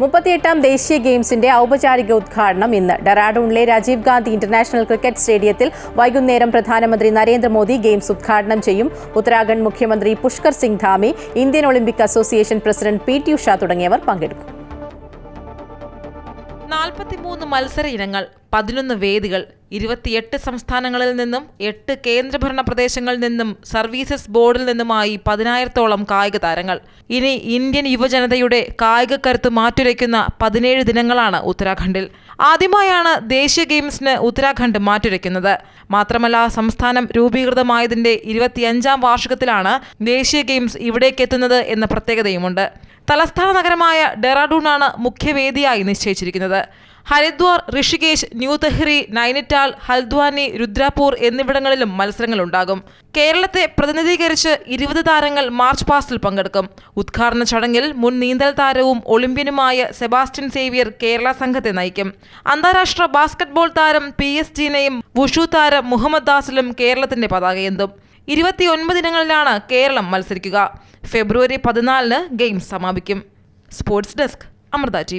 മുപ്പത്തിയെട്ടാം ദേശീയ ഗെയിംസിന്റെ ഔപചാരിക ഉദ്ഘാടനം ഇന്ന്. ഡെറാഡൂണിലെ രാജീവ് ഗാന്ധി ഇന്റർനാഷണൽ ക്രിക്കറ്റ് സ്റ്റേഡിയത്തിൽ വൈകുന്നേരം പ്രധാനമന്ത്രി നരേന്ദ്രമോദി ഗെയിംസ് ഉദ്ഘാടനം ചെയ്യും. ഉത്തരാഖണ്ഡ് മുഖ്യമന്ത്രി Pushkar Singh Dhami Indian Olympic association president P T Usha തുടങ്ങിയവർ പങ്കെടുക്കും. നാൽപ്പത്തിമൂന്ന് മത്സര ഇനങ്ങൾ പതിനൊന്ന് വേദികൾ ഇരുപത്തിയെട്ട് സംസ്ഥാനങ്ങളിൽ നിന്നും എട്ട് കേന്ദ്രഭരണ പ്രദേശങ്ങളിൽ നിന്നും സർവീസസ് ബോർഡിൽ നിന്നുമായി പതിനായിരത്തോളം കായിക താരങ്ങൾ. ഇനി ഇന്ത്യൻ യുവജനതയുടെ കായിക കരുത്ത് മാറ്റുരയ്ക്കുന്ന പതിനേഴ് ദിനങ്ങളാണ് ഉത്തരാഖണ്ഡിൽ. ആദ്യമായാണ് ദേശീയ ഗെയിംസിന് ഉത്തരാഖണ്ഡ് മാറ്റുരയ്ക്കുന്നത്. മാത്രമല്ല സംസ്ഥാനം രൂപീകൃതമായതിന്റെ ഇരുപത്തിയഞ്ചാം വാർഷികത്തിലാണ് ദേശീയ ഗെയിംസ് ഇവിടേക്ക് എത്തുന്നത് എന്ന പ്രത്യേകതയുമുണ്ട്. തലസ്ഥാന നഗരമായ ഡെറാഡൂണാണ് മുഖ്യവേദിയായി നിശ്ചയിച്ചിരിക്കുന്നത്. ഹരിദ്വാർ ഋഷികേശ് ന്യൂ തെഹ്രി നൈനിറ്റാൾ ഹൽദ്വാനി രുദ്രാപൂർ എന്നിവിടങ്ങളിലും മത്സരങ്ങളുണ്ടാകും. കേരളത്തെ പ്രതിനിധീകരിച്ച് ഇരുപത് താരങ്ങൾ മാർച്ച് പാസ്റ്റിൽ പങ്കെടുക്കും. ഉദ്ഘാടന ചടങ്ങിൽ മുൻ നീന്തൽ താരവും ഒളിമ്പ്യനുമായ സെബാസ്റ്റ്യൻ സേവിയർ കേരള സംഘത്തെ നയിക്കും. അന്താരാഷ്ട്ര ബാസ്കറ്റ്ബോൾ താരം പി എസ് ജീനയും വുഷു താരം മുഹമ്മദ് ദാസിലും കേരളത്തിന്റെ പതാകയേന്തും ഇരുപത്തിയൊൻപത് ഇനങ്ങളിലാണ് കേരളം മത്സരിക്കുക. ഫെബ്രുവരി പതിനാലിന് ഗെയിംസ് സമാപിക്കും. Sports desk Amrita T